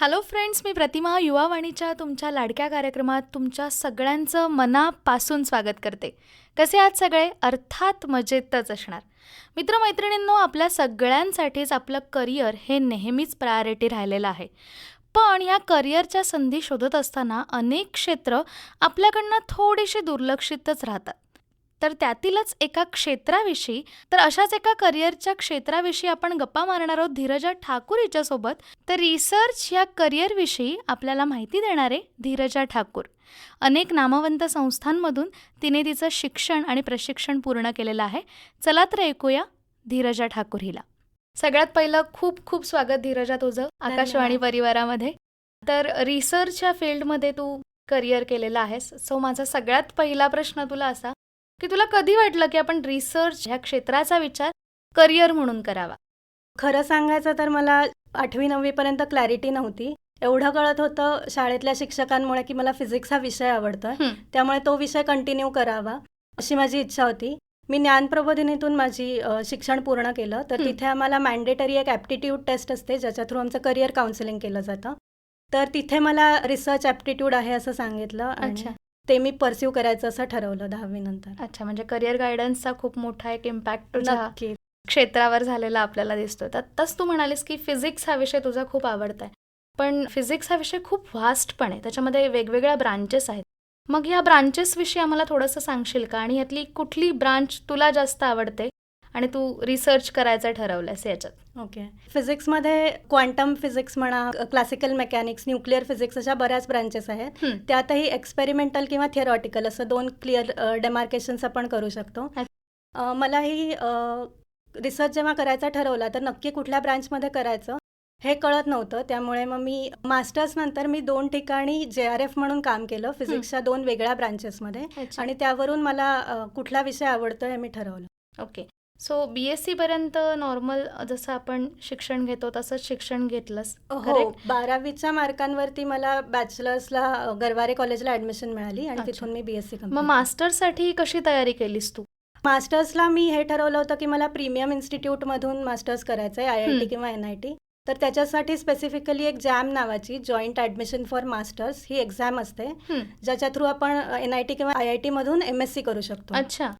Hello friends मी प्रतिमा युवावाणीच्या तुमच्या लाडक्या कार्यक्रमात तुमच्या सगळ्यांचं मनापासून स्वागत करते. कसे आज सगळे? अर्थात मजेतच असणार. मित्रमैत्रिणींनो आपल्या सगळ्यांसाठीच आपलं करिअर हे नेहमीच प्रायोरिटी राहिलेलं आहे. पण या करिअरच्या संधी शोधत असताना अनेक क्षेत्र आपल्याकडनं थोडीशी दुर्लक्षितच राहतात. तर त्यातीलच एका क्षेत्राविषयी. तर अशाच एका करिअरच्या क्षेत्राविषयी आपण गप्पा मारणार आहोत धीरजा ठाकूर हिच्यासोबत. तर रिसर्च या करिअरविषयी आपल्याला माहिती देणारे धीरजा ठाकूर. अनेक नामवंत संस्थांमधून तिने तिचं शिक्षण आणि प्रशिक्षण पूर्ण केलेलं आहे. चला तर ऐकूया धीरजा ठाकूर हिला. सगळ्यात पहिलं खूप खूप स्वागत धीरजा तुझं आकाशवाणी परिवारामध्ये. तर रिसर्च या फील्डमध्ये तू करिअर केलेलं आहेस. सो माझा सगळ्यात पहिला प्रश्न तुला असा की तुला कधी वाटलं की आपण रिसर्च ह्या क्षेत्राचा विचार करिअर म्हणून करावा? खरं सांगायचं तर मला आठवी नववीपर्यंत क्लॅरिटी नव्हती. एवढं कळत होतं शाळेतल्या शिक्षकांमुळे की मला फिजिक्स हा विषय आवडतोय. हं. त्यामुळे तो विषय कंटिन्यू करावा अशी माझी इच्छा होती. मी ज्ञानप्रबोधिनीतून माझी शिक्षण पूर्ण केलं. तर. तिथे आम्हाला मॅन्डेटरी एक ॲप्टिट्यूड टेस्ट असते ज्याच्या थ्रू आमचं करिअर काउन्सिलिंग केलं जातं. तर तिथे मला रिसर्च ॲप्टिट्यूड आहे असं सांगितलं. अच्छा. ते मी परस्यू करायचं असं ठरवलं दहावीनंतर अच्छा म्हणजे करिअर गायडन्सचा खूप मोठा एक इम्पॅक्ट तुझ्या नक्की क्षेत्रावर झालेला आपल्याला तर आत्ताच तू म्हणालीस की फिजिक्स हा विषय तुझा खूप आवडता आहे पण फिजिक्स हा विषय खूप व्हास्ट पण आहे. त्याच्यामध्ये वेगवेगळ्या ब्रांचेस आहेत. मग ह्या ब्रांचेसविषयी आम्हाला थोडंसं सांगशील का? आणि ह्यातली कुठली ब्रांच तुला जास्त आवडते? आणि तू रिसर्च करायचं ठरवलंयस याच्यात. ओके फिजिक्समध्ये क्वांटम फिजिक्स म्हणा क्लासिकल मेकॅनिक्स न्यूक्लिअर फिजिक्स अशा बऱ्याच ब्रांचेस आहेत. त्यातही एक्सपेरिमेंटल किंवा थिअरॉटिकल असं दोन क्लिअर डेमार्केशन्स आपण करू शकतो. अ, मलाही रिसर्च जेव्हा करायचा ठरवला तर नक्की कुठल्या ब्रांचमध्ये करायचं हे कळत नव्हतं. त्यामुळे मग मी मास्टर्स नंतर मी दोन ठिकाणी जे आर एफ म्हणून काम केलं फिजिक्सच्या दोन वेगळ्या ब्रांचेसमध्ये आणि त्यावरून मला अ, कुठला विषय आवडतो हे मी ठरवलं. Okay so B S C पर्यंत नॉर्मल जसं आपण शिक्षण घेतो तसंच शिक्षण घेतलंस हो? बारावीच्या मार्कांवरती मला बॅचलर्सला गरवारे कॉलेजला ॲडमिशन मिळाली आणि. तिथून मी बी एस सी मग मास्टर्ससाठी कशी तयारी केलीस तू मास्टर्सला मी हे ठरवलं होतं की मला प्रीमियम इन्स्टिट्यूटमधून मास्टर्स करायचं आहे आय आय टी. किंवा एन आय टी तर त्याच्यासाठी स्पेसिफिकली एक जॅम नावाची जॉईंट ॲडमिशन फॉर मास्टर्स ही एक्झाम असते. ज्याच्या थ्रू आपण एन आय टी किंवा आय आय टीमधून एम एस सी करू शकतो अच्छा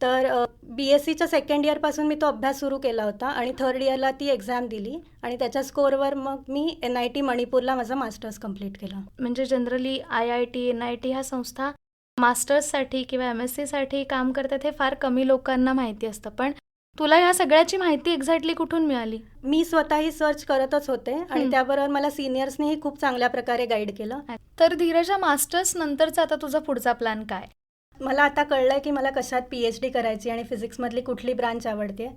तर बी एस सीच्या सेकंड इयरपासून मी तो अभ्यास सुरू केला होता आणि थर्ड इयरला ती एक्झाम दिली आणि त्याच्या स्कोअरवर मग मी एन आय टी मणिपूरला माझं मास्टर्स कंप्लीट केलं. म्हणजे generally I I T N I T ह्या संस्था मास्टर्ससाठी किंवा एम एस सीसाठी काम करतात हे फार कमी लोकांना माहिती असतं. पण तुला ह्या सगळ्याची माहिती एक्झॅक्टली कुठून मिळाली? मी स्वतःही सर्च करतच होते आणि. त्याबरोबर मला सिनियर्सनीही खूप चांगल्या प्रकारे गाईड केलं. तर धीरजा मास्टर्स नंतरचा आता तुझा पुढचा प्लॅन काय? मला आता कळलंय की मला कशात पी एच डी करायची आणि फिजिक्समधली कुठली ब्रांच आवडते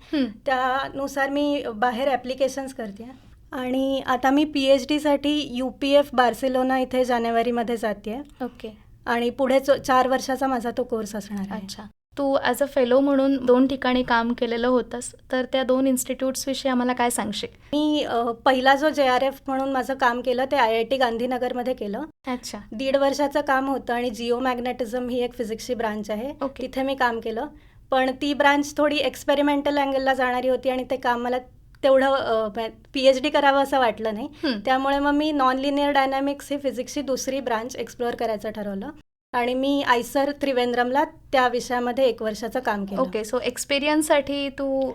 त्यानुसार मी बाहेर ॲप्लिकेशन्स करते आणि आता मी पी एच डीसाठी यू पी एफ बार्सिलोना इथे जानेवारीमध्ये जाते ओके. आणि पुढे चार वर्षाचा माझा तो कोर्स असणार आहे. अच्छा. तू ॲज अ फेलो म्हणून दोन ठिकाणी काम केलेलं होतंस तर त्या दोन इन्स्टिट्यूट्सविषयी आम्हाला काय सांगशील? मी अ, पहिला जो जे आर एफ म्हणून माझं काम केलं ते आय आय टी गांधीनगरमध्ये केलं. अच्छा. दीड वर्षाचं काम होतं आणि जिओ मॅग्नेटिझम ही एक फिजिक्सची ब्रांच आहे. ओके. तिथे मी काम केलं. पण ती ब्रांच थोडी एक्सपेरिमेंटल अँगलला जाणारी होती आणि ते काम मला तेवढं पी एच डी करावं असं वाटलं नाही. हं. त्यामुळे मग मी नॉन लिनियर डायनॅमिक्स ही फिजिक्सची दुसरी ब्रांच एक्सप्लोअर करायचं ठरवलं. आणि मी आयसर त्रिवेंद्रमला त्या विषयामध्ये एक वर्षाचं काम केलं. ओके सो एक्सपिरियन्ससाठी तू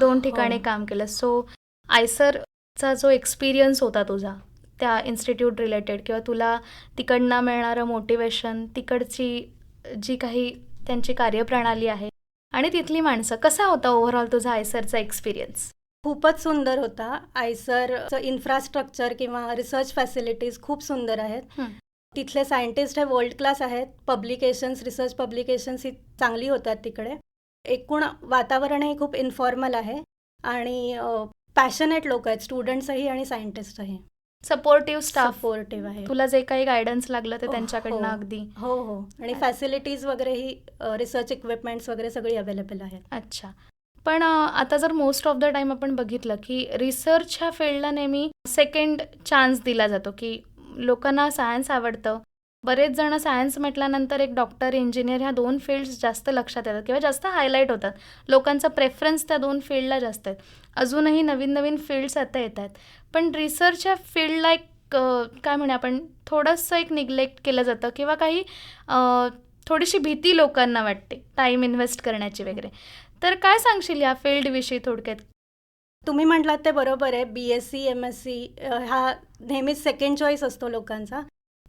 दोन ठिकाणी हो. काम केलं. सो आयसरचा जो एक्सपिरियन्स होता तुझा त्या इन्स्टिट्यूट रिलेटेड किंवा तुला तिकडनं मिळणारं मोटिवेशन तिकडची जी काही त्यांची कार्यप्रणाली आहे आणि तिथली माणसं कसा होता ओव्हरऑल तुझा आयसरचा एक्सपिरियन्स खूपच सुंदर होता. आयसरचं इन्फ्रास्ट्रक्चर किंवा रिसर्च फॅसिलिटीज खूप सुंदर आहेत. तिथले सायंटिस्ट हे वर्ल्ड क्लास आहेत. पब्लिकेशन्स रिसर्च पब्लिकेशन्स ही चांगली होतात तिकडे. एकूण वातावरणही खूप इन्फॉर्मल आहे आणि पॅशनेट लोक आहेत. स्टुडंट्सही आणि सायंटिस्टही सपोर्टिव्ह स्टाफ सपोर्टिव्ह आहे. तुला जे काही गायडन्स लागलं ते हो, त्यांच्याकडनं हो. अगदी. हो हो. आणि फॅसिलिटीज वगैरेही रिसर्च इक्विपमेंट्स वगैरे सगळी अवेलेबल आहेत. अच्छा. पण आता जर मोस्ट ऑफ द टाइम आपण बघितलं की रिसर्च ह्या फील्डला नेहमी सेकंड चान्स दिला जातो की लोकांना सायन्स आवडतं. बरेच जण सायन्स म्हटल्यानंतर एक डॉक्टर इंजिनियर ह्या दोन फील्ड्स जास्त लक्षात येतात किंवा जास्त हायलाईट होतात. लोकांचा प्रेफरन्स त्या दोन फील्डला जास्त आहेत. अजूनही नवीन नवीन फील्ड्स आता येत आहेत. पण रिसर्च ह्या फील्डला एक काय म्हणे आपण थोडंसं एक निग्लेक्ट केलं जातं किंवा काही थोडीशी भीती लोकांना वाटते टाईम इन्व्हेस्ट करण्याची वगैरे. तर काय सांगशील या फील्डविषयी थोडक्यात? तुम्ही म्हटलात ते बरोबर आहे B S C M S C हा नेहमीच सेकंड चॉईस असतो लोकांचा.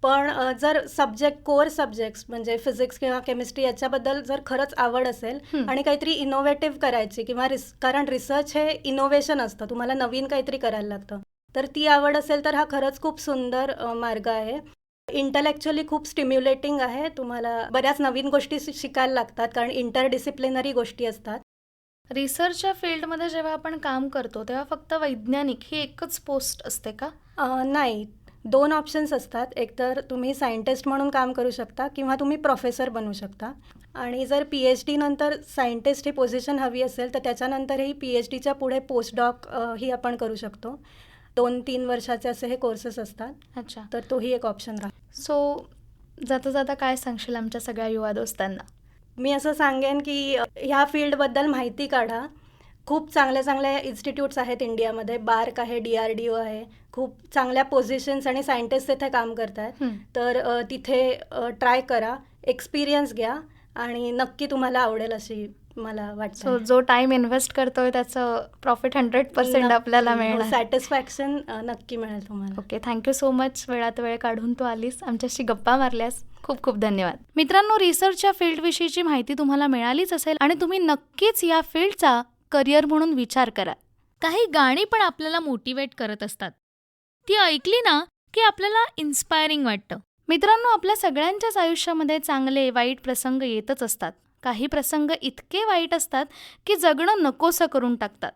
पण जर सब्जेक्ट कोर सब्जेक्ट्स म्हणजे फिजिक्स किंवा केमिस्ट्री याच्याबद्दल जर खरंच आवड असेल. आणि काहीतरी इनोव्हेटिव्ह करायची किंवा रिस कारण रिसर्च हे इनोव्हेशन असतं तुम्हाला नवीन काहीतरी करायला लागतं तर ती आवड असेल तर हा खरंच खूप सुंदर मार्ग आहे. इंटलेक्च्युअली खूप स्टिम्युलेटिंग आहे तुम्हाला बऱ्याच नवीन गोष्टी शिकायला लागतात कारण इंटरडिसिप्लिनरी गोष्टी असतात. रिसर्चच्या फील्डमध्ये जेव्हा आपण काम करतो तेव्हा फक्त वैज्ञानिक ही एकच पोस्ट असते का? नाही. दोन ऑप्शन्स असतात. एकतर तुम्ही सायंटिस्ट म्हणून काम करू शकता किंवा तुम्ही प्रोफेसर बनू शकता. आणि जर पी एच डी नंतर सायंटिस्ट ही पोझिशन हवी असेल तर त्याच्यानंतरही पी एच डीच्या पुढे पोस्टडॉक ही आपण करू शकतो. दोन तीन वर्षाचे असे हे कोर्सेस असतात. अच्छा. तर तोही एक ऑप्शन राहतो. सो जाता जाता काय सांगशील आमच्या सगळ्या युवा दोस्तांना? मी असं सांगेन की ह्या फील्डबद्दल माहिती काढा. खूप चांगल्या चांगल्या इन्स्टिट्यूट्स आहेत इंडियामध्ये. बार्क आहे डी आर डी ओ आहे. खूप चांगल्या पोझिशन्स आणि सायंटिस्ट तिथे काम करत आहेत हं. तर तिथे ट्राय करा. एक्सपिरियन्स घ्या आणि नक्की तुम्हाला आवडेल अशी मला सो वाटतं जो टाइम इन्व्हेस्ट करतोय त्याचं प्रॉफिट हंड्रेड पर्सेंट आपल्याला मिळणार. सॅटिस्फॅक्शन नक्की मिळेल तुम्हाला. ओके थँक्यू सो मच वेळात वेळ काढून तू आलीस. आमच्याशी गप्पा मारल्यास. खूप खूप धन्यवाद. मित्रांनो रिसर्चच्या फील्डविषयीची माहिती तुम्हाला मिळालीच असेल आणि तुम्ही नक्कीच या फील्डचा करिअर म्हणून विचार करा काही गाणी पण आपल्याला मोटिवेट करत असतात. ती ऐकली ना की आपल्याला इन्स्पायरिंग वाटतं. मित्रांनो आपल्या सगळ्यांच्याच आयुष्यामध्ये चांगले वाईट प्रसंग येतच असतात. काही प्रसंग इतके वाईट असतात की जगणं नकोसं करून टाकतात.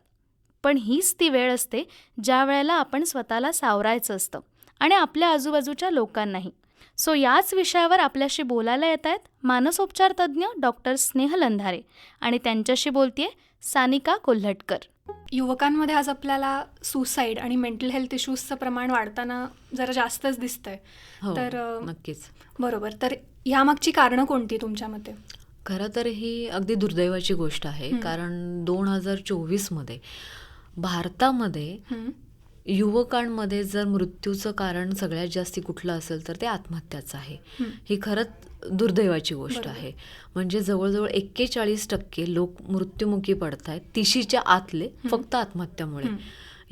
पण हीच ती वेळ असते ज्या वेळेला आपण स्वतःला सावरायचं असतं आणि आपल्या आजूबाजूच्या लोकांनाही. सो याच विषयावर आपल्याशी बोलायला येत आहेत मानसोपचार तज्ज्ञ डॉक्टर स्नेह लंधारे आणि त्यांच्याशी बोलतीये सानिका कोल्हटकर. युवकांमध्ये आज आपल्याला सुसाईड आणि मेंटल हेल्थ इश्यूजचं प्रमाण वाढताना जरा जास्तच दिसतंय. हो तर नक्कीच. बरोबर. तर यामागची कारणं कोणती तुमच्या मते? खरं तर ही अगदी दुर्दैवाची गोष्ट आहे. हं. कारण दोन हजार चोवीसमध्ये भारतामध्ये युवकांमध्ये जर मृत्यूचं कारण सगळ्यात जास्ती कुठलं असेल तर ते आत्महत्याचं आहे हं. खरंच दुर्दैवाची गोष्ट. आहे म्हणजे जवळजवळ एक्केचाळीस टक्के लोक मृत्युमुखी पडत आहेत तिशीच्या आतले. फक्त आत्महत्यामुळे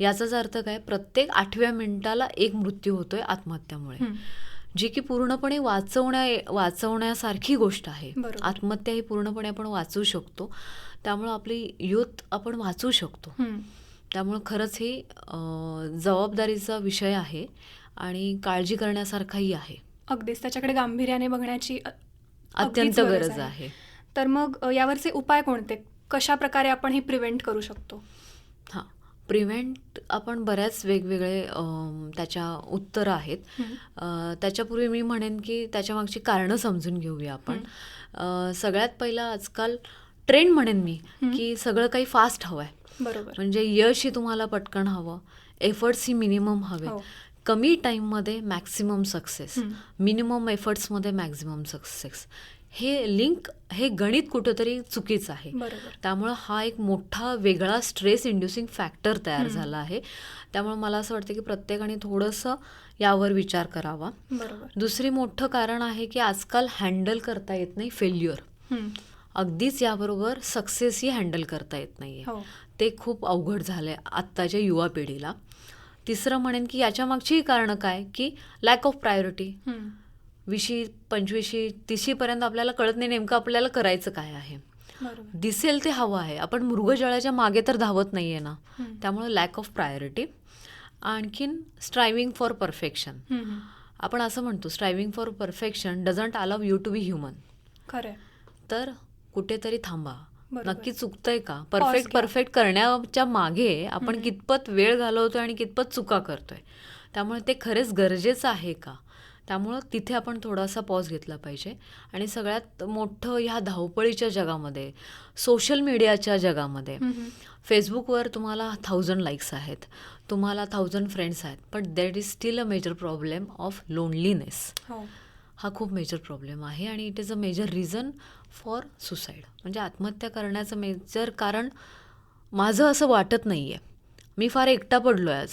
याचाच अर्थ काय प्रत्येक आठव्या मिनिटाला एक मृत्यू होतोय आत्महत्यामुळे. जी की पूर्णपणे वाचवण्या वाचवण्यासारखी गोष्ट आहे. आत्महत्या ही पूर्णपणे आपण वाचवू शकतो त्यामुळं आपली युथ आपण वाचवू शकतो. त्यामुळं खरंच ही जबाबदारीचा विषय आहे आणि काळजी करण्यासारखाही आहे. अगदीच. त्याच्याकडे गांभीर्याने बघण्याची अत्यंत गरज आहे. तर मग यावरचे उपाय कोणते? कशा प्रकारे आपण हे प्रिव्हेंट करू शकतो? हां. प्रिव्हेंट आपण बऱ्याच वेगवेगळे त्याच्या उत्तरं आहेत. त्याच्यापूर्वी मी म्हणेन की त्याच्यामागची कारणं समजून घेऊया आपण. सगळ्यात पहिलं आजकाल ट्रेंड म्हणेन मी. की सगळं काही फास्ट हवं आहे बरोबर. म्हणजे यश ही तुम्हाला पटकन हवं. एफर्ट्स ही मिनिमम हवे. हो. कमी टाईममध्ये मॅक्सिमम सक्सेस. मिनिमम एफर्ट्समध्ये मॅक्झिमम सक्सेस. हे लिंक हे गणित कुठंतरी चुकीचं आहे. त्यामुळं हा एक मोठा वेगळा स्ट्रेस इंड्युसिंग फॅक्टर तयार. झाला आहे. त्यामुळे मला असं वाटतं की प्रत्येकाने थोडंसं यावर विचार करावा. दुसरी मोठं कारण आहे की आजकाल हँडल करता येत नाही फेल्युअर. अगदीच याबरोबर सक्सेसही हँडल करता येत नाही हो. ते खूप अवघड झालं आहे आत्ताच्या युवा पिढीला. तिसरं म्हणेन की याच्या मागचीही कारणं काय? की लॅक ऑफ प्रायोरिटी विशी पंचवीशी तिशीपर्यंत आपल्याला कळत नाही नेमकं आपल्याला करायचं काय आहे. दिसेल ते हवं आहे. आपण मृगजळाच्या मागे तर धावत नाही आहे ना त्यामुळे लॅक ऑफ प्रायोरिटी आणखीन स्ट्रायविंग फॉर परफेक्शन. आपण असं म्हणतो striving for perfection doesn't allow you to be human खरंय. तर कुठेतरी थांबा. नक्की चुकतंय का? परफेक्ट. परफेक्ट करण्याच्या मागे आपण. कितपत वेळ घालवतोय आणि कितपत चुका करतोय. त्यामुळे ते खरेच गरजेचं आहे का? त्यामुळं तिथे आपण थोडासा पॉज घेतला पाहिजे. आणि सगळ्यात मोठं ह्या धावपळीच्या जगामध्ये सोशल मीडियाच्या जगामध्ये. फेसबुकवर तुम्हाला थाउजंड लाईक्स आहेत. तुम्हाला थाउजंड फ्रेंड्स आहेत. But that is still a major problem of loneliness हा. खूप मेजर प्रॉब्लेम आहे. आणि it is a major reason for suicide. म्हणजे आत्महत्या करण्याचं मेजर कारण माझं असं वाटत नाही आहे मी फार एकटा पडलो आहे आज.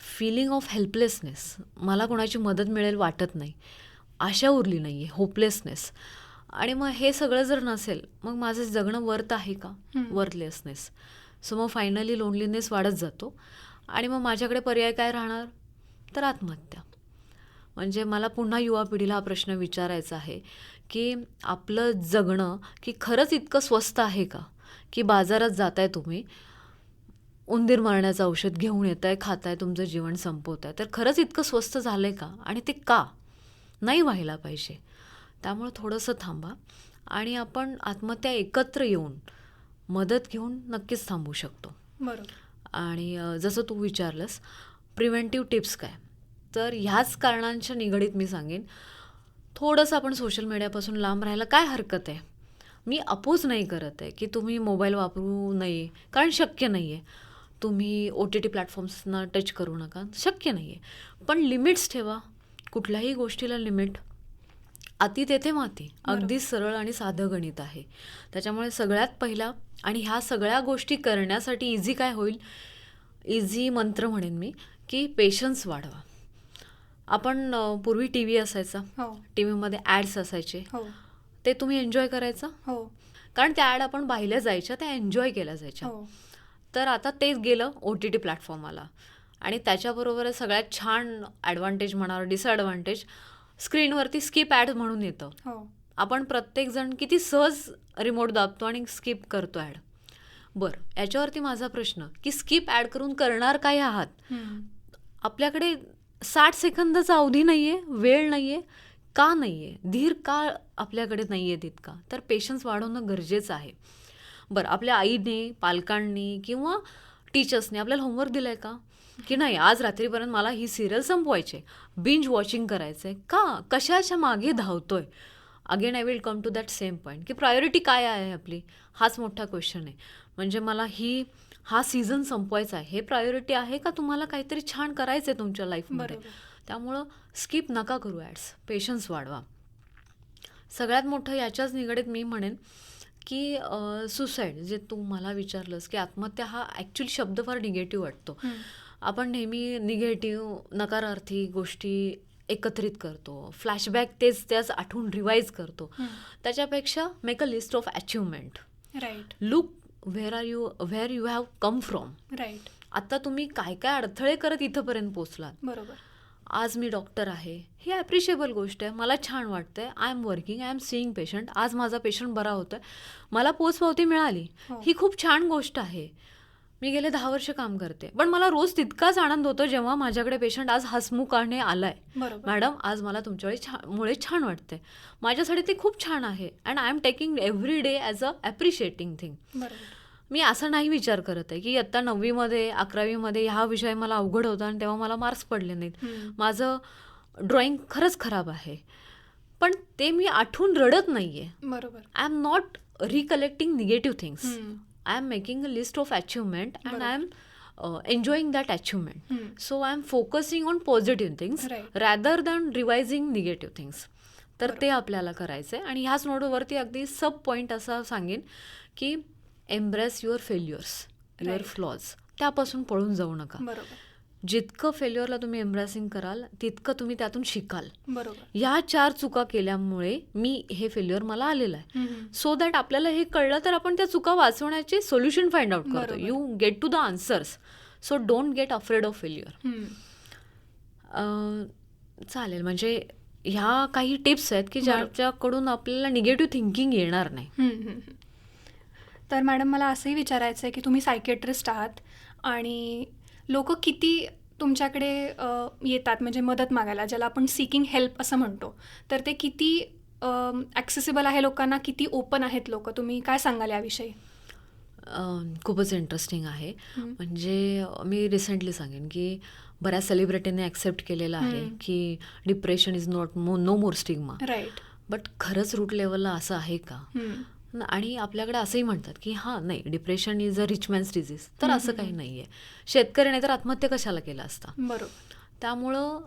फिलिंग ऑफ हेल्पलेसनेस मला कोणाची मदत मिळेल वाटत नाही. आशा उरली नाही आहे होपलेसनेस आणि मग हे सगळं जर नसेल मग माझं जगणं वर्थ आहे का. वर्थलेसनेस सो मग फायनली लोनलीनेस वाढत जातो. आणि मग माझ्याकडे पर्याय काय राहणार? तर आत्महत्या. म्हणजे मला पुन्हा युवा पिढीला हा प्रश्न विचारायचा आहे. की आपलं जगणं की खरंच इतकं स्वस्त आहे का? की बाजारात जाताय तुम्ही उंदीर मारण्याचं औषध घेऊन येत आहे खाताय तुमचं जीवन संपवत आहे तर खरंच इतकं स्वस्त झालं आहे का? आणि ते का? नाही व्हायला पाहिजे. त्यामुळं थोडंसं थांबा आणि आपण आत्महत्या एकत्र येऊन मदत घेऊन नक्कीच थांबू शकतो. बरोबर. आणि जसं तू विचारलंस प्रिव्हेंटिव्ह टिप्स काय? तर ह्याच कारणांच्या निगडीत मी सांगेन थोडंसं आपण सोशल मीडियापासून लांब राहायला काय हरकत आहे? मी अपोज नाही करत आहे की तुम्ही मोबाईल वापरू नये कारण शक्य नाही आहे तुम्ही ओ टी टी प्लॅटफॉर्म्सना टच करू नका शक्य नाही आहे पण लिमिट्स ठेवा. कुठल्याही गोष्टीला लिमिट. अति तेथे माती. अगदी सरळ आणि साधं गणित आहे. त्याच्यामुळे सगळ्यात पहिला आणि ह्या सगळ्या गोष्टी करण्यासाठी इझी काय होईल? इझी मंत्र म्हणेन मी की पेशन्स वाढवा. आपण पूर्वी टी व्ही असायचा. हो. टी व्हीमध्ये ॲड्स असायचे. हो. ते तुम्ही एन्जॉय करायचं? हो. कारण त्या ॲड आपण पाहिल्या जायच्या त्या एन्जॉय केल्या जायच्या. हो. तर आता तेच गेलं ओ टी टी प्लॅटफॉर्म आला आणि त्याच्याबरोबर सगळ्यात छान ॲडव्हान्टेज म्हणा डिसॲडव्हान्टेज स्क्रीनवरती स्किप ॲड म्हणून येतं. आपण प्रत्येकजण किती सहज रिमोट दाबतो आणि स्किप करतो ॲड. बरं याच्यावरती माझा प्रश्न की स्किप ॲड करून करणार काय आहात. आपल्याकडे साठ सेकंदाचा अवधी नाही आहे वेळ नाही आहे का नाही आहे धीर का आपल्याकडे नाही आहे तितका? तर पेशन्स वाढवणं गरजेचं आहे. बरं आपल्या आईने पालकांनी किंवा टीचर्सने आपल्याला होमवर्क दिलं आहे का? की नाही आज रात्रीपर्यंत मला ही सिरियल संपवायची बिंज वॉचिंग करायचं आहे का? कशाच्या मागे धावतोय? Again I will come to that same point की प्रायोरिटी काय आहे आपली? हाच मोठा क्वेश्चन आहे. म्हणजे मला ही हा सीझन संपवायचा आहे. हे प्रायोरिटी आहे का तुम्हाला काहीतरी छान करायचं आहे तुमच्या लाईफमध्ये त्यामुळं स्किप नका करू ॲड्स पेशन्स वाढवा. सगळ्यात मोठं याच्याच निगडीत मी म्हणेन की सुसाईड जे तू मला विचारलंस की आत्महत्या हा ॲक्च्युली शब्द फार निगेटिव्ह वाटतो. आपण नेहमी निगेटिव्ह नकारार्थी गोष्टी एकत्रित करतो. फ्लॅशबॅक तेच त्याच आठवून रिवाईज करतो. त्याच्यापेक्षा make a list of achievement right look where are you where you have come from right आता तुम्ही काय काय अडथळे करत इथंपर्यंत पोचलात बरोबर. आज मी डॉक्टर आहे. ही ॲप्रिशिएबल गोष्ट आहे. मला छान वाटतंय. I am working I am seeing patient आज माझा पेशंट बरा होतोय. मला पोचपावती मिळाली. हो. ही खूप छान गोष्ट आहे. मी गेले दहा वर्ष काम करते. पण मला रोज तितकाच आनंद होतो जेव्हा माझ्याकडे पेशंट आज हसमुखाने आलाय. मॅडम आज मला तुमच्याकडे छान मुळे छान वाटते माझ्यासाठी ते खूप छान आहे. And I am taking every day as a appreciating thing मी असा नाही विचार करत आहे की आत्ता नववीमध्ये अकरावीमध्ये हा विषय मला अवघड होता आणि तेव्हा मला मार्क्स पडले नाहीत. माझं ड्रॉइंग खरंच खराब आहे. पण ते मी आठवून रडत नाही आहे बरोबर I am not recollecting negative things. I am making a list of achievement and. I am enjoying that achievement. So I am focusing on positive things. Rather than revising negative things तर. ते आपल्याला करायचं आहे आणि ह्याच नोटवरती अगदी सब point असा सांगेन की embrace your failures your. Flaws त्यापासून पळून जाऊ नका जितकं फेल्युअरला तुम्ही एम्ब्रेसिंग कराल तितकं तुम्ही त्यातून शिकाल बरोबर ह्या चार चुका केल्यामुळे मी हे फेल्युअर मला आलेलं आहे. सो दॅट आपल्याला हे कळलं तर आपण त्या चुका वाचवण्याचे सोल्युशन फाइंड आउट करतो. You get to the answers so don't get afraid of failure. चालेल म्हणजे ह्या काही टिप्स आहेत की. ज्याच्याकडून आपल्याला निगेटिव्ह थिंकिंग येणार नाही. तर मॅडम मला असंही विचारायचं आहे की तुम्ही सायकेट्रिस्ट आहात आणि लोक किती तुमच्याकडे येतात म्हणजे मदत मागायला ज्याला आपण सिकिंग हेल्प असं म्हणतो. तर ते किती ॲक्सेसिबल आहे लोकांना किती ओपन आहेत लोक? तुम्ही काय सांगाल याविषयी? खूपच इंटरेस्टिंग आहे. म्हणजे मी रिसेंटली सांगेन की बऱ्याच सेलिब्रिटीने ॲक्सेप्ट केलेलं आहे. की depression is not mo no more stigma right but खरंच रूट लेवलला असं आहे का? आणि आपल्याकडे असंही म्हणतात की हां नाही depression is a rich man's disease तर असं काही नाही आहे शेतकऱ्याने तर आत्महत्या कशाला केला असता? बरोबर. त्यामुळं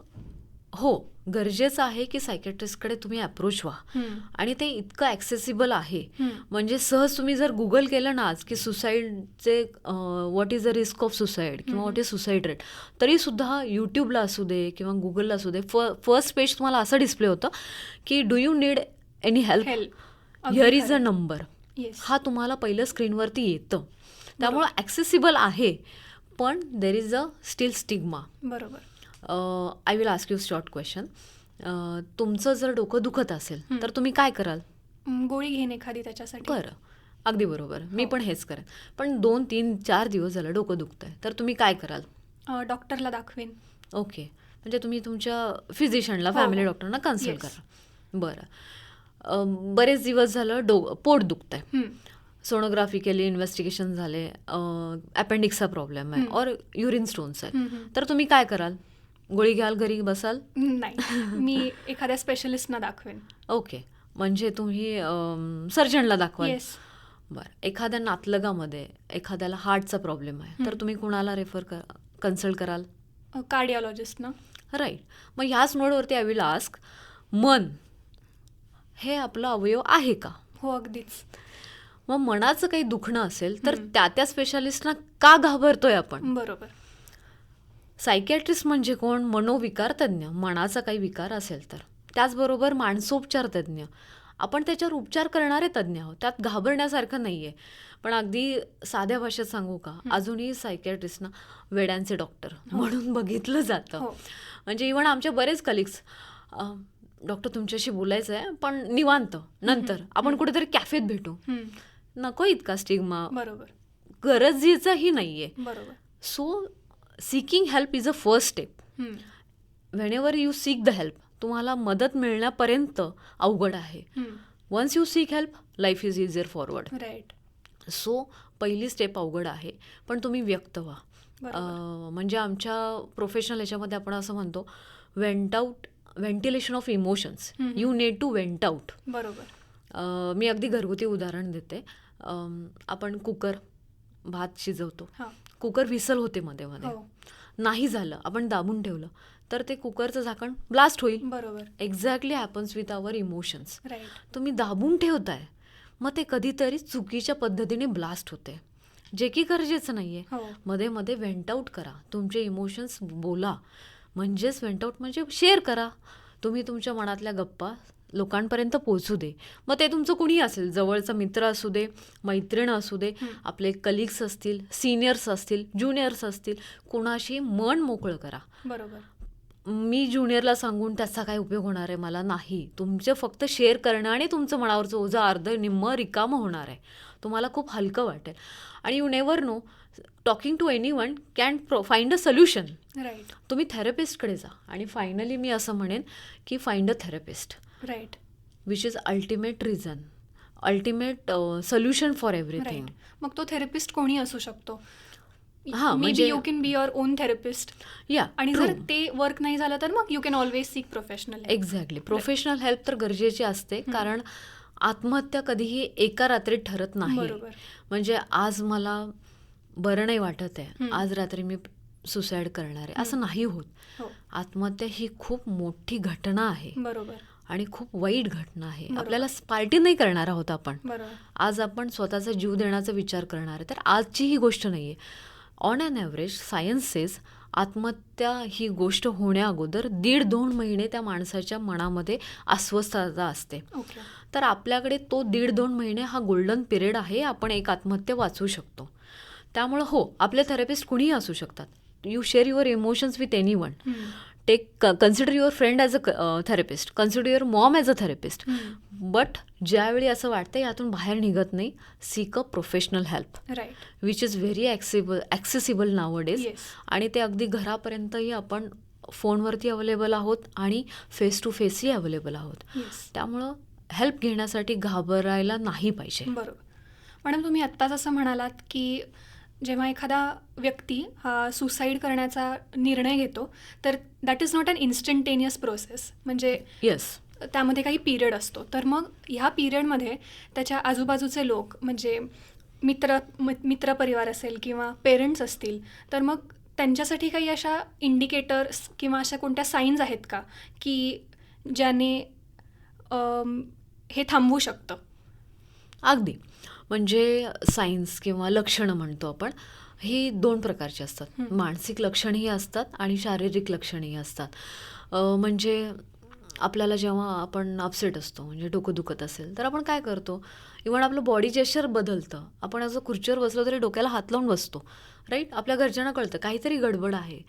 हो गरजेचं आहे की सायकॅट्रिस्टकडे तुम्ही अप्रोच व्हा. आणि ते इतकं ॲक्सेसिबल आहे. म्हणजे सहज तुम्ही जर गुगल केलं ना आज की सुसाईडचे what is the risk of suicide किंवा व्हॉट इज सुसाईड रेट तरी सुद्धा यूट्यूबला असू दे किंवा गुगलला असू दे फ फर्स्ट पेज तुम्हाला असं डिस्प्ले होतं की do you need any help here is a. Number. हा तुम्हाला पहिलं स्क्रीनवरती येतं. त्यामुळं ॲक्सेसिबल आहे पण there is a still stigma बरोबर. I will ask you short question तुमचं जर डोकं दुखत असेल तर तुम्ही काय कराल? गोळी घेईन एखादी त्याच्यासाठी. बरं. अगदी बरोबर. मी हो. पण हेच करेन. पण दोन तीन चार दिवस झालं डोकं दुखतंय. तर तुम्ही काय कराल? डॉक्टरला दाखवेन. ओके. म्हणजे तुम्ही तुमच्या फिजिशियनला फॅमिली. डॉक्टरना कन्सल्ट. करा. बरं. बरेच दिवस झालं डो पोट दुखतंय. हम्म. सोनोग्राफी केली इन्व्हेस्टिगेशन झाले अपेंडिक्सचा प्रॉब्लेम आहे हम्म. और युरिन स्टोन्स आहेत. हम्म, हम्म. तर तुम्ही काय कराल? गोळी घ्याल घरी बसाल? नाही. मी एखाद्या स्पेशलिस्टना दाखवेन. ओके म्हणजे तुम्ही सर्जनला दाखवाल? येस बरं. एखाद्या नातलगामध्ये एखाद्याला हार्टचा प्रॉब्लेम आहे. तर हं. तुम्ही कुणाला रेफर कर कन्सल्ट कराल? कार्डिओलॉजिस्ट ना. राईट मग ह्याच नोडवरती आय विल आस्क मन हे आपलं अवयव आहे का? हो अगदीच. मग मनाचं काही दुखणं असेल तर हं. त्या त्या स्पेशालिस्टना का घाबरतोय आपण? बरोबर. सायकॅट्रिस्ट म्हणजे कोण? मनोविकार तज्ज्ञ मनाचा काही विकार असेल तर. त्याचबरोबर मानसोपचार तज्ज्ञ आपण त्याच्यावर उपचार करणारे तज्ज्ञ आहोत. त्यात घाबरण्यासारखं नाही आहे पण अगदी साध्या भाषेत सांगू का? अजूनही सायकॅट्रिस्टना वेड्यांचे डॉक्टर म्हणून बघितलं जातं. हो. म्हणजे इव्हन आमचे बरेच कलिग्स डॉक्टर तुमच्याशी बोलायचं आहे पण निवांत नंतर. आपण कुठेतरी कॅफेत भेटू. नको इतका स्टिग्मा बरोबर. गरजेचाही नाही आहे बरोबर. So seeking help is a first step. Whenever you seek the help तुम्हाला मदत मिळण्यापर्यंत अवघड आहे. Once you seek help life is easier forward right so पहिली स्टेप अवघड आहे पण तुम्ही व्यक्त व्हा. म्हणजे आमच्या प्रोफेशनल याच्यामध्ये आपण असं म्हणतो vent out ventilation of emotions. You need to vent out बरोबर. मी अगदी घरगुती उदाहरण देते. आपण कुकर भात शिजवतो. कुकर विसल होते मध्ये मध्ये हो. नाही झालं आपण दाबून ठेवलं तर ते कुकरचं झाकण ब्लास्ट होईल. बरोबर. Exactly happens with our emotions तुम्ही दाबून ठेवताय मग ते कधीतरी चुकीच्या पद्धतीने ब्लास्ट होते. जे की गरजेचं नाही आहे हो. मध्ये मध्ये वेंट आउट करा. तुमचे इमोशन्स बोला. म्हणजेच वेंट आउट म्हणजे शेअर करा. तुम्ही तुमच्या मनातल्या गप्पा लोकांपर्यंत पोहोचू दे. मग ते तुमचं कुणी असेल जवळचा मित्र असू दे मैत्रीण असू दे. आपले कलिग्स असतील सिनियर्स असतील ज्युनियर्स असतील कोणाशी मन मोकळं करा. बरोबर. मी ज्युनियरला सांगून त्याचा काय उपयोग होणार आहे मला नाही. तुमचं फक्त शेअर करणं आणि तुमचं मनावरचं ओझं अर्ध निम्म रिकामं होणार आहे. तुम्हाला खूप हलकं वाटेल. आणि you never know talking to anyone can pro find a solution right तुम्ही थेरपिस्टकडे जा. आणि फायनली मी असं म्हणेन की find a therapist right which is ultimate reason ultimate solution for everything मग तो थेरपिस्ट कोणी असू शकतो? हां, मे म्हणजे- you can be your own therapist या आणि जर ते वर्क नाही झालं तर मग you can always seek professional exactly professional help तर गरजेची असते. कारण आत्महत्या कधीही एका रात्रीत ठरत नाही. म्हणजे आज मला बरं नाही वाटत आहे. आज रात्री मी सुसाईड करणार आहे. असं नाही होत. हो. आत्महत्या ही खूप मोठी घटना आहे. बरोबर. आणि खूप वाईट घटना आहे. आपल्याला पार्टी नाही करणार आहोत आपण. आज आपण स्वतःचा जीव देण्याचा विचार करणार आहे. तर आजची ही गोष्ट नाही आहे ऑन ॲन ॲव्हरेज सायन्सेस आत्महत्या ही गोष्ट होण्या अगोदर दीड दोन महिने त्या माणसाच्या मनामध्ये अस्वस्थता असते. तर आपल्याकडे तो दीड दोन महिने हा गोल्डन पिरियड आहे. आपण एक आत्महत्या वाचवू शकतो. त्यामुळं हो आपले थेरपिस्ट कुणीही असू शकतात. You share your emotions with anyone take consider your friend as a therapist consider your mom as a therapist but ज्यावेळी असं वाटतं यातून बाहेर निघत नाही. Seek a professional help right which is very accessible accessible now days आणि ते अगदी घरापर्यंतही आपण फोनवरती अवेलेबल आहोत आणि फेस टू फेसही अवेलेबल आहोत त्यामुळं हेल्प घेण्यासाठी घाबरायला नाही पाहिजे. बरोबर. मॅडम तुम्ही आत्ताच असं म्हणालात की जेव्हा एखादा व्यक्ती हा सुसाईड करण्याचा निर्णय घेतो तर that is not an instantaneous process म्हणजे येस त्यामध्ये काही पिरियड असतो. तर मग ह्या पिरियडमध्ये त्याच्या आजूबाजूचे लोक म्हणजे मित्र मित्रपरिवार असेल किंवा पेरेंट्स असतील तर मग त्यांच्यासाठी काही अशा इंडिकेटर्स किंवा अशा कोणत्या साईन्स आहेत का? की ज्याने हे थांबवू शकतं? अगदी. म्हणजे सायन्स किंवा लक्षणं म्हणतो आपण ही दोन प्रकारची असतात. मानसिक लक्षणंही असतात आणि शारीरिक लक्षणंही असतात. म्हणजे आपल्याला जेव्हा आपण अपसेट असतो म्हणजे डोकं दुखत असेल तर आपण काय करतो? इव्हन आपलं बॉडी जेस्चर बदलतं. आपण असं खुर्चीवर बसलो तरी डोक्याला हात लावून बसतो. राईट आपल्या घरच्यांना कळतं. काहीतरी गडबड आहे.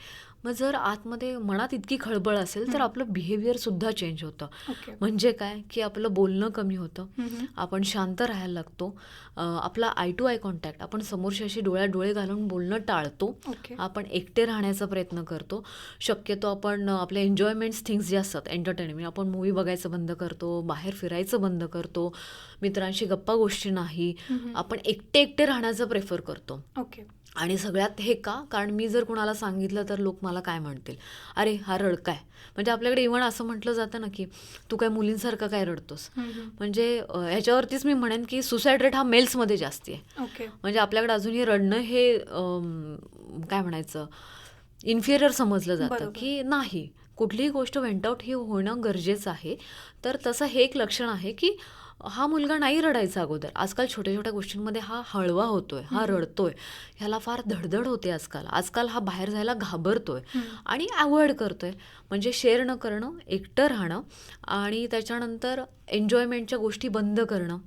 मग जर आतमध्ये मनात इतकी खळबळ असेल तर. आपलं बिहेवियर चेंज होतं. ओके म्हणजे काय? की आपलं बोलणं कमी होतं. आपण शांत राहायला लागतो. आपला आय टू आय कॉन्टॅक्ट आपण समोरच्याशी डोळ्यात डोळे घालून बोलणं टाळतो. ओके आपण एकटे राहण्याचा प्रयत्न करतो. शक्यतो आपण आपले एन्जॉयमेंट्स थिंग्स जे असतात एंटरटेनमेंट आपण मूवी बघायचं बंद करतो बाहेर फिरायचं बंद करतो मित्रांशी गप्पा गोष्टी नाही. आपण एकटे एकटे राहण्याचं प्रेफर करतो. ओके आणि सगळ्यात हे का? कारण मी जर कुणाला सांगितलं तर लोक मला काय म्हणतील? अरे हा रडकाय म्हणजे आपल्याकडे इव्हन असं म्हटलं जातं ना की तू काय मुलींसारखं काय रडतोस? म्हणजे ह्याच्यावरतीच मी म्हणेन की सुसाईड रेट हा मेल्समध्ये जास्ती आहे. ओके म्हणजे आपल्याकडे अजूनही रडणं हे काय म्हणायचं? इन्फिरियर समजलं जातं. की नाही. कुठलीही गोष्ट वेंट आउट ही होणं गरजेचं आहे. तर तसं हे एक लक्षण आहे की हा मुलगा नाही रडायचा अगोदर. आजकाल छोट्या छोट्या गोष्टींमध्ये हा हळवा होतोय हा. रडतोय. ह्याला फार धडधड होते आजकाल. आजकाल हा बाहेर जायला घाबरतोय. आणि अवॉइड करतोय. म्हणजे शेअर न करणं एकटं राहणं आणि त्याच्यानंतर एन्जॉयमेंटच्या गोष्टी बंद करणं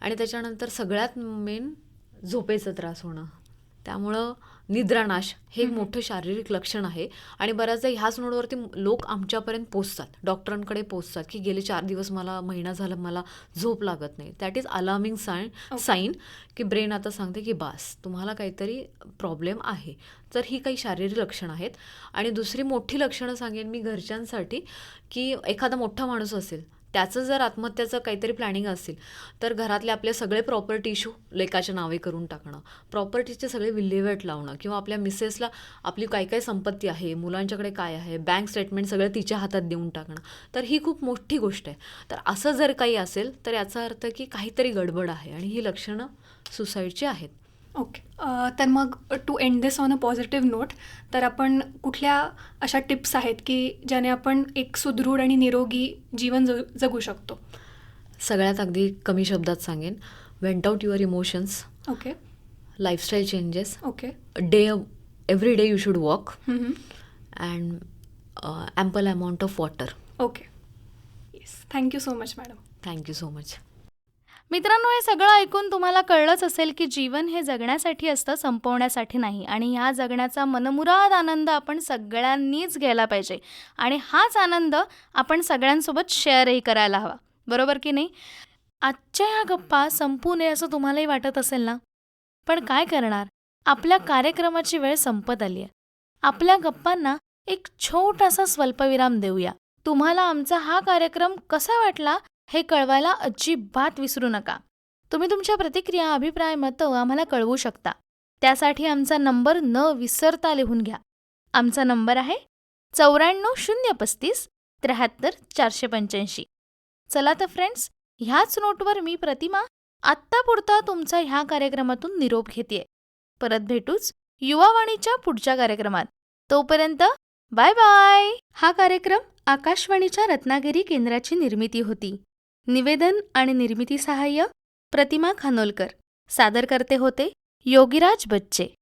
आणि त्याच्यानंतर सगळ्यात मेन झोपेचा त्रास होणं. त्यामुळं निद्रानाश हे एक. मोठं शारीरिक लक्षण आहे. आणि बऱ्याचदा ह्याच नोडवरती लोक आमच्यापर्यंत पोचतात. डॉक्टरांकडे पोचतात की गेले चार दिवस मला महिना झाला मला झोप लागत नाही. That is alarming Okay. Sign की ब्रेन आता सांगते की बास तुम्हाला काहीतरी प्रॉब्लेम आहे. तर ही काही शारीरिक लक्षणं आहेत. आणि दुसरी मोठी लक्षणं सांगेन मी घरच्यांसाठी की एखादा मोठा माणूस असेल त्याचं जर आत्महत्याचं काहीतरी प्लॅनिंग असेल तर घरातले आपले सगळे प्रॉपर्टी इशू लेकाच्या नावे करून टाकणं प्रॉपर्टीचे सगळे विल्हेवाट लावणं किंवा आपल्या मिसेसला आपली काय काय संपत्ती आहे मुलांच्याकडे काय आहे बँक स्टेटमेंट सगळं तिच्या हातात देऊन टाकणं तर ही खूप मोठी गोष्ट आहे. तर असं जर काही असेल तर याचा अर्थ की काहीतरी गडबड आहे आणि ही लक्षणं सुसाईडची आहेत. ओके तर मग to end this on a positive note तर आपण कुठल्या अशा टिप्स आहेत की ज्याने आपण एक सुदृढ आणि निरोगी जीवन जग जगू शकतो? सगळ्यात अगदी कमी शब्दात सांगेन. Vent out your emotions okay lifestyle changes okay day every day you should walk. And ample amount of water okay yes thank you so much madam thank you so much मित्रांनो हे सगळं ऐकून तुम्हाला कळलंच असेल की जीवन हे जगण्यासाठी असतं संपवण्यासाठी नाही. आणि ह्या जगण्याचा मनमुराद आनंद आपण सगळ्यांनीच घ्यायला पाहिजे. आणि हाच आनंद आपण सगळ्यांसोबत शेअरही करायला हवा. बरोबर की नाही? आजच्या ह्या गप्पा संपू नये असं तुम्हालाही वाटत असेल ना? पण काय करणार? आपल्या कार्यक्रमाची वेळ संपत आली आहे आपल्या गप्पांना एक छोटासा स्वल्पविराम देऊया. तुम्हाला आमचा हा कार्यक्रम कसा वाटला? हे कळवायला अजिबात विसरू नका. तुम्ही तुमच्या प्रतिक्रिया अभिप्राय मतं आम्हाला कळवू शकता. त्यासाठी आमचा नंबर न विसरता लिहून घ्या. आमचा नंबर आहे चौऱ्याण्णव शून्य पस्तीस त्र्याहत्तर चारशे पंच्याऐंशी. चला तर फ्रेंड्स ह्याच नोटवर मी प्रतिमा आत्तापुरता तुमचा ह्या कार्यक्रमातून निरोप घेते परत भेटूच युवावाणीच्या पुढच्या कार्यक्रमात. तोपर्यंत बाय बाय. हा कार्यक्रम आकाशवाणीच्या रत्नागिरी केंद्राची निर्मिती होती. निवेदन आणि निर्मिती सहाय्य प्रतिमा खानोलकर. सादर करते होते योगीराज बच्चे.